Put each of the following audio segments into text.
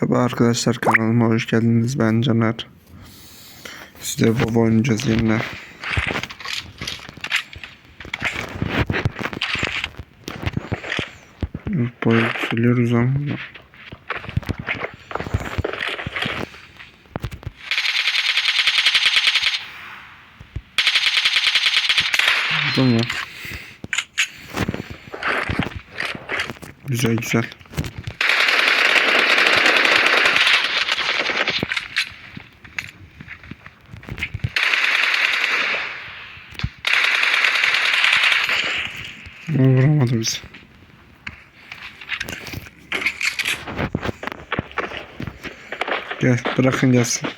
Merhaba arkadaşlar kanalıma hoş geldiniz. Ben Caner. Size WoW oynayacağız yine. Boyu söylüyoruz ama. Mu? Güzel güzel. O vuramadı bizi. Gel bırakın gelsin.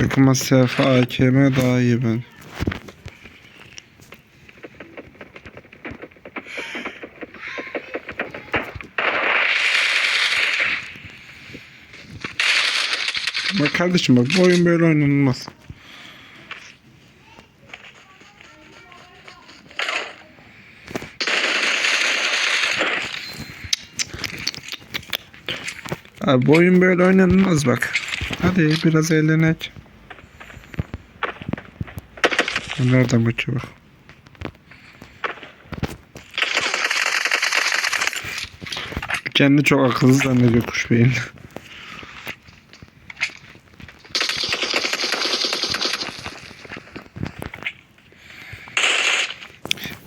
Yakın mesafe AKM daha iyi ben. Bak kardeşim bak bu oyun böyle oynanılmaz. Abi bu oyun böyle oynanılmaz bak. Hadi biraz eğlenek. Nereden kaçıyor bak. Kendi çok akıllı zannediyor kuş beyin.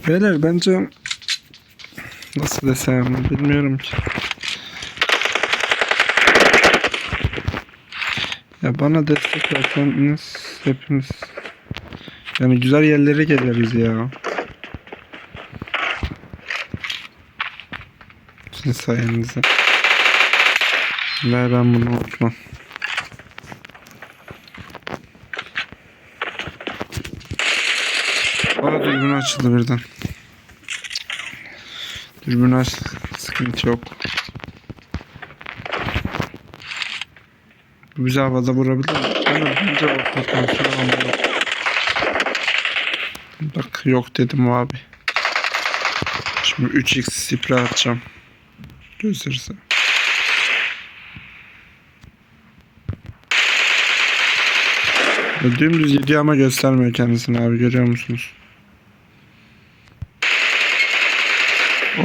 Beyler bence nasıl desem bilmiyorum ki. Ya bana destek verseniz hepimiz yani güzel yerlere geliriz ya. Sizin sayenizde. Ver ben bunu unutmam. Aa dürbün açıldı birden. Dürbün aç. Sıkıntı yok. Bizi havada vurabilir? Ben önce o potansiyel ama yok. Bak yok dedim abi. Şimdi 3x sprey atacağım. Gösterirse. Ya Dümdüz gidiyor ama göstermiyor kendisini abi görüyor musunuz?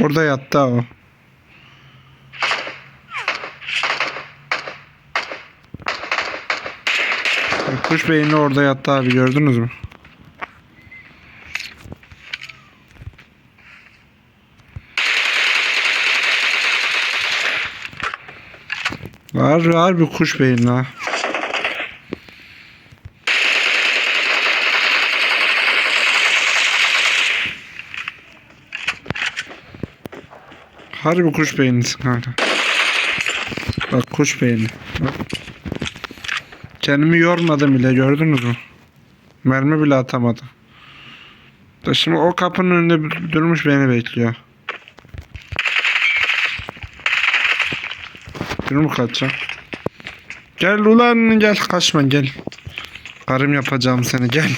Orada yattı o. Kuş beyni orada yattı abi gördünüz mü? Var var bir kuş beyni ha. Harbi kuş beynisin kanka. Bak kuş beyni. Bak. Kendimi yormadım bile gördünüz mü? Mermi bile atamadım. Da şimdi o kapının önünde durmuş beni bekliyor. Mu kaçacağım? Gel ulan gel kaçma gel. Karım yapacağım seni gel.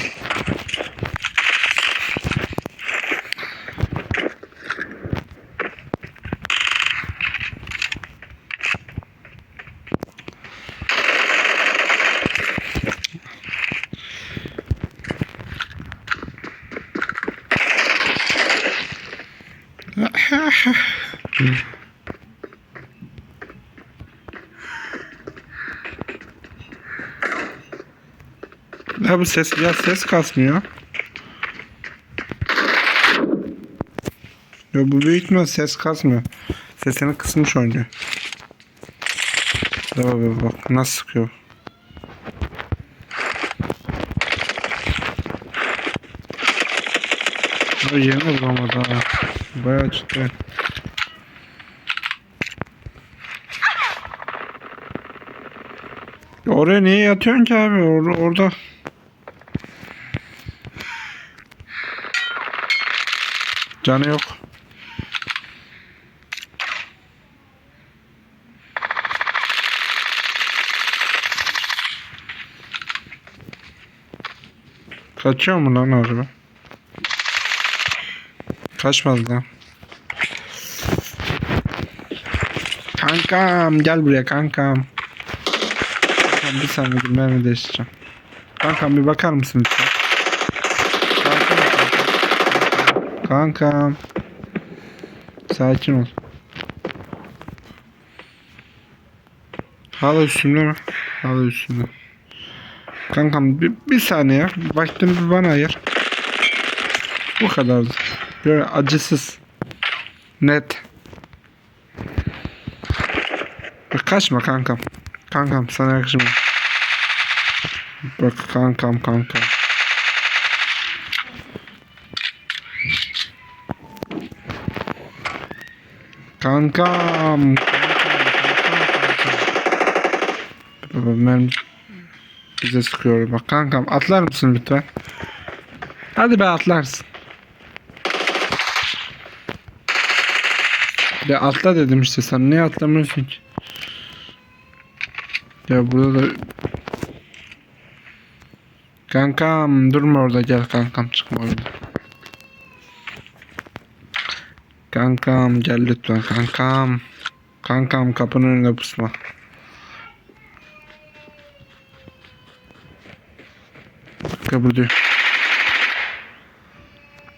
Ya bu ses ya ses kasmıyor. Ya bu büyük ihtimal ses kasmıyor. Sesini kısmış. Ya bak, bak nasıl sıkıyor. Ya yeni bulamadı ha. Bayağı ciddi. Ya Oraya niye yatıyorsun ki abi? Or orada. Canı yok. Kaçıyor mu lan araba? Kaçmadı lan. Kankam gel buraya kankam. Kankam bir saniye dur mermi değiştireceğim. Kankam bir bakar mısın lütfen? Kankam, kankam. Sakin ol. Hala üstümde mi? Hala üstümde. Kankam bir, bir saniye. Vaktini bir bana ayır. Bu kadardı. Böyle acısız. Net. Bak kaçma kankam. Kankam sana yakışmıyor. Bak kankam kankam. Kankam. Ben bize sıkıyor. Bak kankam atlar mısın lütfen? Hadi be atlarsın. Ya atla dedim işte sen niye atlamıyorsun ki? Ya burada da Kankam durma orada gel kankam çıkma orada. Kankam gel lütfen kankam. Kankam kapının önünde pusma. Kıpırdıyor.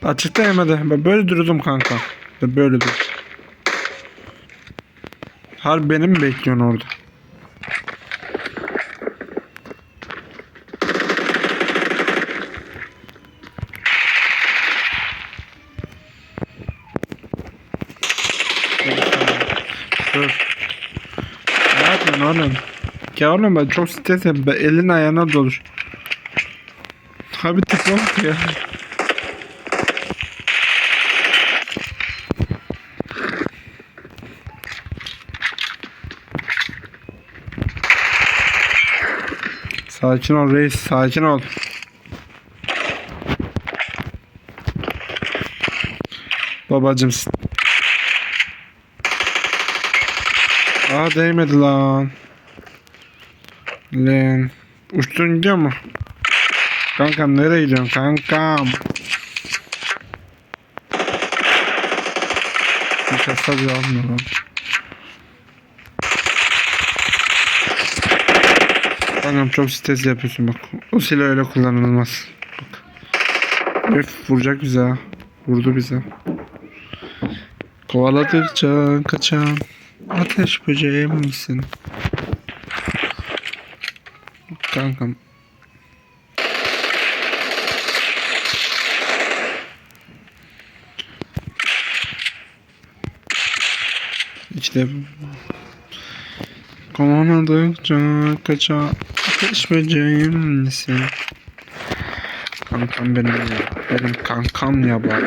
Açıkta yemedi. Böyle durdum kanka. Ben böyle dur. Harbi beni mi bekliyorsun orada? Oğlum ben çok stres yapıyorum. Ben elin ayağına doluş. Abi tıkla bak ya. Sakin ol reis, sakin ol. Babacımsın. Aa değmedi lan. Lan. Uçtun gidiyor mu? Kankam nereye gidiyorsun kankam? Hiç hasar almıyor lan. Kankam çok stres yapıyorsun bak. O silah öyle kullanılmaz. Bak. Öf vuracak bize ha. Vurdu bize. Kovaladıkça kaçan ateş böceği misin? Kankam. İşte Kovaladıkça kaçan ateş böceği misin? Kankam benim ya. Benim kankam ya bak.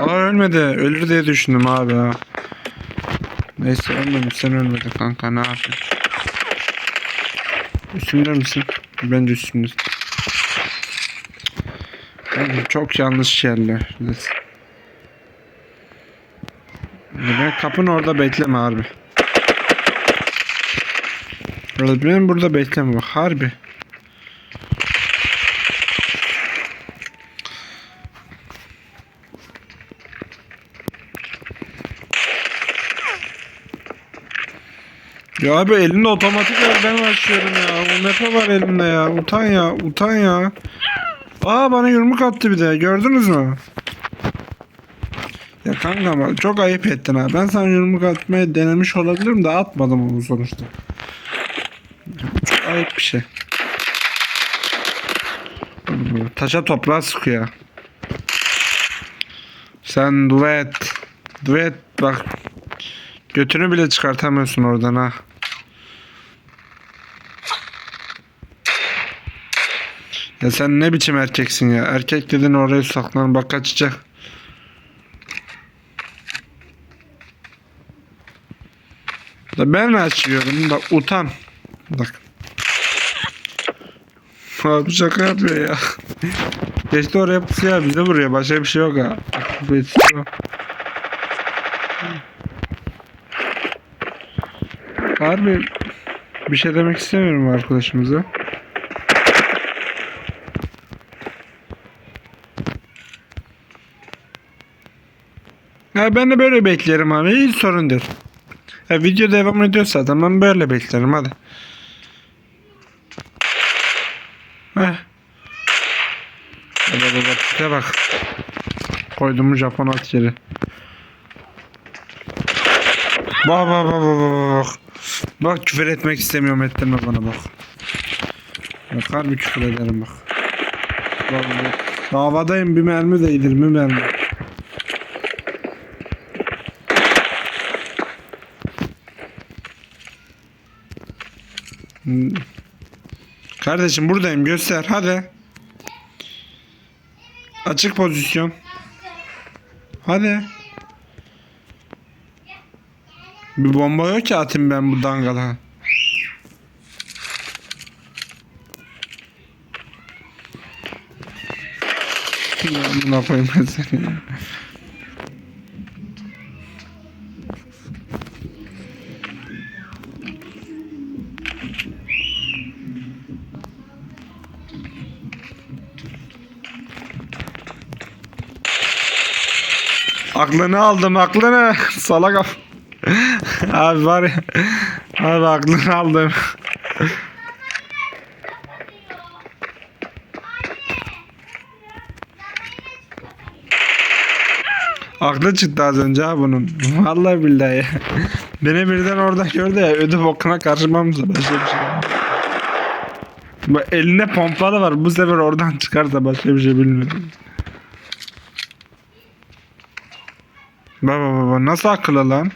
Aa ölmedi. Ölür diye düşündüm abi ha. Neyse ölmedim. Sen ölmedin kanka ne yapayım? Üstümde misin? Bence üstümdesin. Kanka çok yanlış yerler. Ben kapın orada bekleme harbi. Benim burada bekleme harbi. Ya abi elinde otomatik var ben açıyorum ya. O mapa var elimde ya. Utan ya. Utan ya. Aa bana yumruk attı bir de. Gördünüz mü? Ya kanka çok ayıp ettin ha. Ben sana yumruk atmayı denemiş olabilirim de atmadım onu sonuçta. Çok ayıp bir şey. Taşa toprağa sıkıyor. Sen duet. Duet bak. Götünü bile çıkartamıyorsun oradan ha. Ya sen ne biçim erkeksin ya? Erkek dedin oraya saklan bak kaçacak. Da ben açıyorum bak utan. Bak. Abi şaka yapıyor ya. Geçti oraya pusuya bize vuruyor. Başka bir şey yok ha. Harbi bir şey demek istemiyorum arkadaşımıza. Ya ben de böyle beklerim abi. Hiç sorun değil. Ya video devam ediyor zaten. Ben böyle beklerim hadi. Heh. Hadi baba tipe bak. Koydum Japon at yeri. Bak bak bak bak bak bak. Bak küfür etmek istemiyorum ettirme bana bak. Bak harbi küfür ederim bak. Bak bak. Davadayım bir mermi değdir bir mermi. Kardeşim buradayım göster hadi. Açık pozisyon. Hadi. Bir bomba yok ki atayım ben bu dangala. Ya Buna koyayım ben seni. Aklını aldım aklını. Salak abi var ya. Abi aklını aldım. Aklı çıktı az önce bunun. Vallahi billahi. Beni birden orada gördü ya ödü bokuna karışmamıza başka bir şey. Bu eline pompalı var. Bu sefer oradan çıkarsa başka bir şey bilmiyorum. Baba baba nasıl akıllı lan?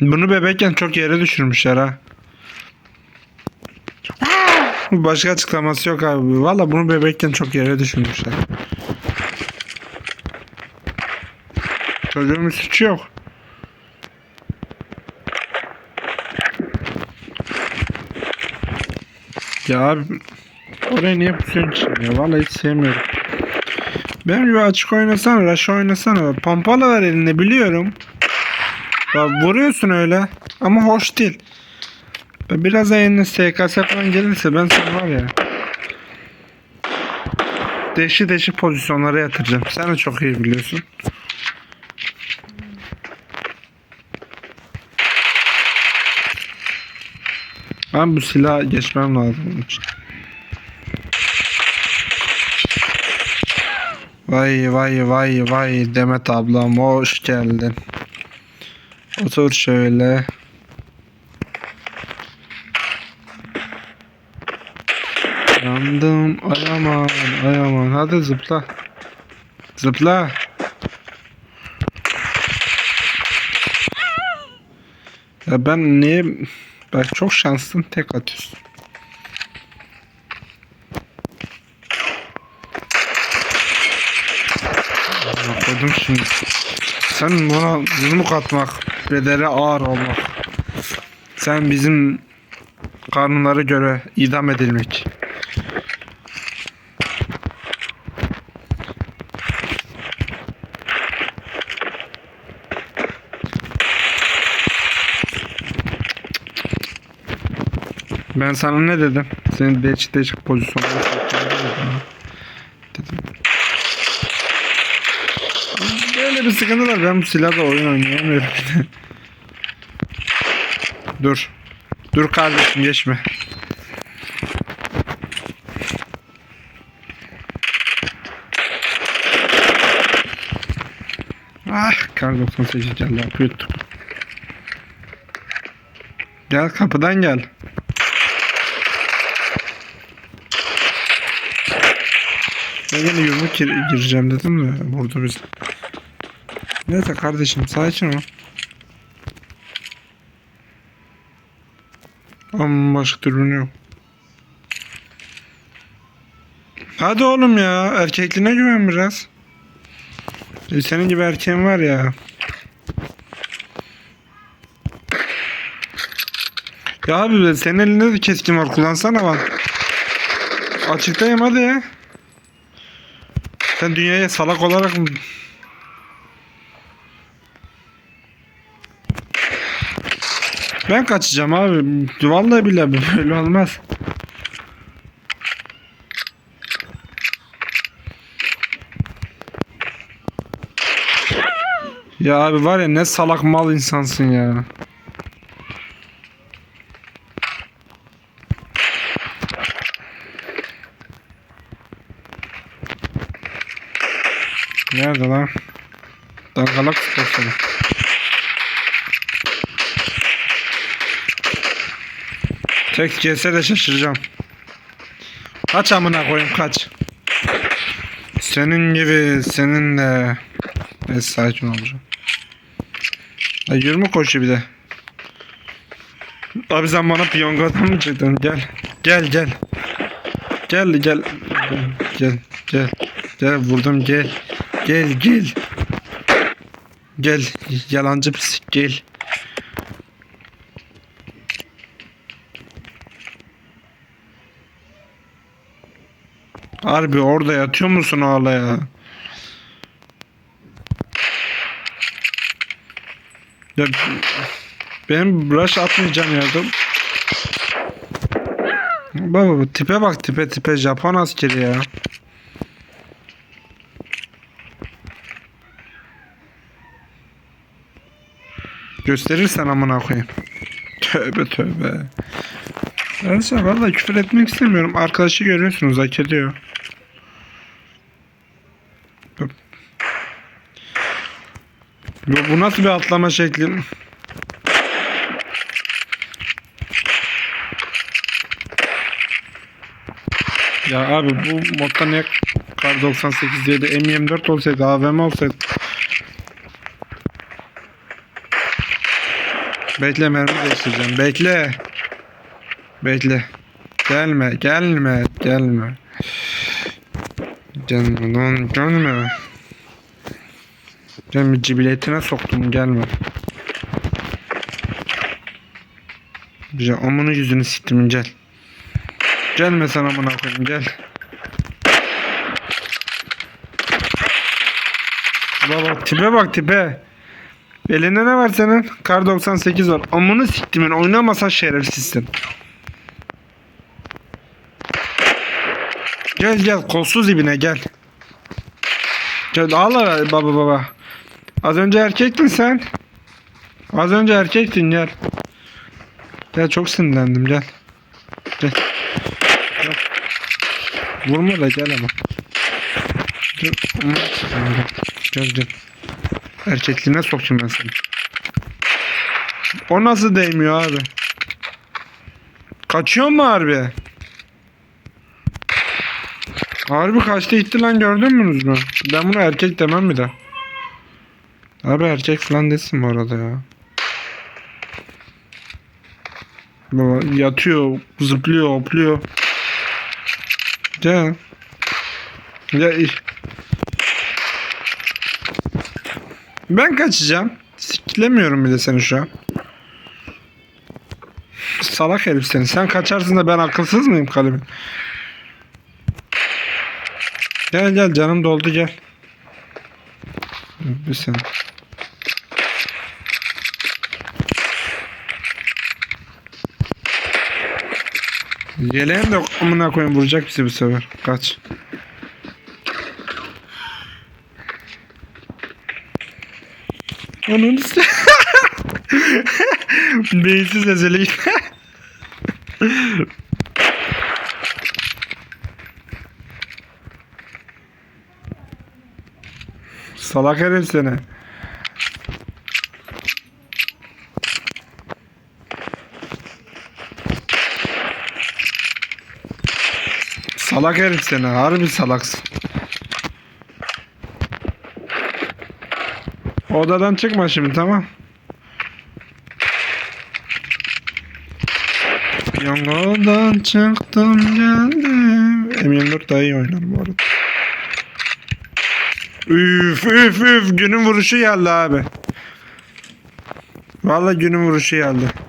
Bunu bebekken çok yere düşürmüşler ha. Başka açıklaması yok abi. Valla bunu bebekken çok yere düşürmüşler. Çocuğun bir suçu yok. Ya abi oraya niye pusuyorsun ya? Vallahi hiç sevmiyorum. Benim gibi açık oynasana, rush oynasana. Pompalı var elinde biliyorum. Ya vuruyorsun öyle. Ama hoş değil. Biraz eline SKS falan gelirse ben sana var ya. Değişik değişik pozisyonlara yatıracağım. Sen de çok iyi biliyorsun. Ben bu silah geçmem lazım onun için. Vay vay vay vay Demet ablam hoş geldin. Otur şöyle. Yandım ayaman ayaman hadi zıpla. Zıpla. Ya ben niye Bak çok şanslısın tek atıyorsun. Koydum şimdi. Sen buna yumruk atmak, bedeli ağır olmak. Sen bizim kanunlara göre idam edilmek. Ben sana ne dedim? Senin değişik değişik pozisyonlara sokacağım dedim. Dedim. Bir sıkıntı var. Ben bu silahla oyun oynayamıyorum. Dur. Dur kardeşim geçme. Ah kar 98 geldi. Yapıyorduk. Gel kapıdan gel. Ben yine yumruk gir- gireceğim dedim de vurdu bizi. Neyse kardeşim sakin ol. Ama başka türlü yok. Hadi oğlum ya erkekliğine güven biraz. E, senin gibi erkeğin var ya. Ya abi senin elinde de keskin var kullansana lan. Açıktayım hadi. Sen dünyaya salak olarak mı? Ben kaçacağım abi. Vallahi billahi böyle olmaz. Ya abi var ya ne salak mal insansın ya. Nerede lan? Dangalak sporları. Tek gelse de şaşıracağım. Kaç amına koyayım kaç. Senin gibi senin de. Neyse sakin olacağım. Ay yürüme koşuyor bir de. Abi sen bana piyongodan mı çıktın? Gel. Gel gel. Gel gel. Gel gel. Gel vurdum gel. Gel gel. Gel yalancı pislik gel. Harbi orada yatıyor musun hala ya? Benim brush atmayacağım yardım. Baba baba tipe bak tipe tipe Japon askeri ya. Gösterirsen amına koyayım. Tövbe tövbe. Arkadaşlar valla küfür etmek istemiyorum. Arkadaşı görüyorsunuz hak ediyor. Yo, bu nasıl bir atlama şekli? Ya abi bu modda ne Kar 98 diye de M24 olsaydı AVM olsaydı Bekle mermi değiştireceğim. Bekle. Bekle. Gelme, gelme, gelme. Gelme lan, gelme. Gelme cibiletine soktum, gelme. Güzel, amını yüzünü siktim, gel. Gelme sen amına koyayım, gel. Baba tipe bak tipe. Elinde ne var senin? Kar 98 var. Amını siktimin oynamasan şerefsizsin. Gel gel kolsuz ibine gel. Gel ağla baba baba. Az önce erkektin sen. Az önce erkektin gel. Gel çok sinirlendim gel. Gel. Gel. Vurma da gel ama. Gel. Gel gel. Erkekliğine sokayım ben seni. O nasıl değmiyor abi? Kaçıyor mu harbi? Harbi kaçta gitti lan gördün mü? Ben bunu erkek demem bir de. Abi erkek falan desin bu arada ya. Baba yatıyor, zıplıyor, hopluyor. Gel. Gel. Ben kaçacağım. Siklemiyorum bile seni şu an. Salak herif seni. Sen kaçarsın da ben akılsız mıyım kalemi? Gel gel canım doldu gel. Bir sen. Yeleğim de amına koyayım vuracak bizi bu sefer. Kaç. Onun. Beyinsiz ezeli. Salak herif seni. Salak herif seni. Harbi salaksın. Odadan çıkma şimdi tamam. Yangodan çıktım geldim. M24 daha iyi oynar bu arada. Üf üf üf günün vuruşu geldi abi. Vallahi günün vuruşu geldi.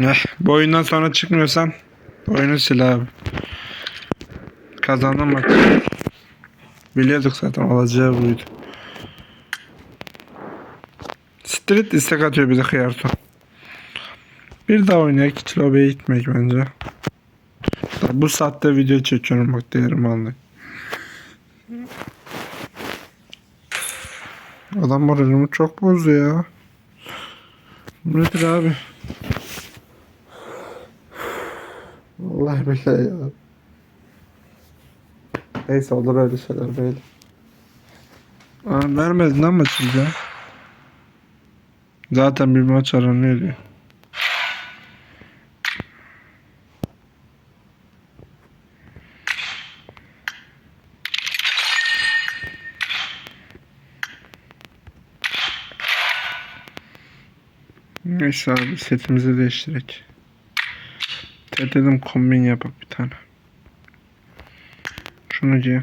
Eh, bu oyundan sonra çıkmıyorsan oyunu sil abi. Kazandım bak. Biliyorduk zaten olacağı buydu. Street istek atıyor bize Hıyarto. Bir daha oynayak hiç lobiye gitmek bence. Bu saatte video çekiyorum bak değerimi anlayın. Adam moralimi çok bozdu ya. Nedir abi? Vallahi billahi ya. Neyse olur öyle şeyler böyle. Aa, vermedin lan maçı bize. Zaten bir maç aranıyor diyor. Neyse abi setimizi değiştirek. Dedim kombin yapak bir tane. Şunu giy.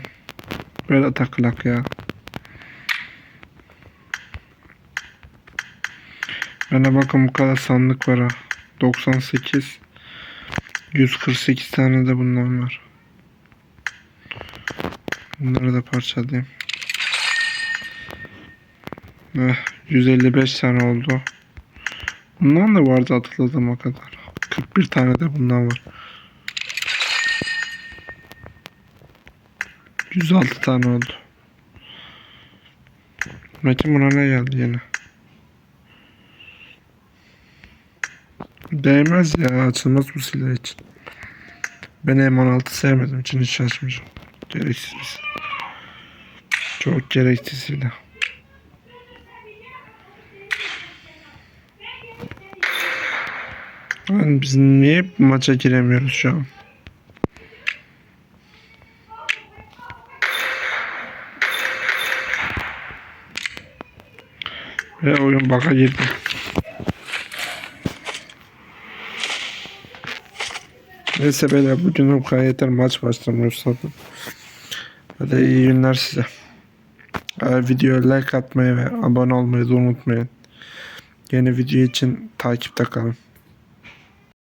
Böyle takılak ya. Bana bakın bu kadar sandık var ha. 98 148 tane de bundan var. Bunları da parçalayayım. Eh, 155 tane oldu. Bundan da vardı hatırladığıma kadar. 41 tane de bundan var. 106 tane oldu. Metin buna ne geldi yine? Değmez ya açılmaz bu silah için. Ben M16 sevmedim için hiç açmayacağım. Gereksiz. Çok gereksiz silah. Yani biz niye maça giremiyoruz şu an? Ve oyun baka girdi. Neyse beyler bugün bu kadar yeter maç başlamıyor zaten. Hadi iyi günler size. Eğer videoya like atmayı ve abone olmayı da unutmayın. Yeni video için takipte kalın.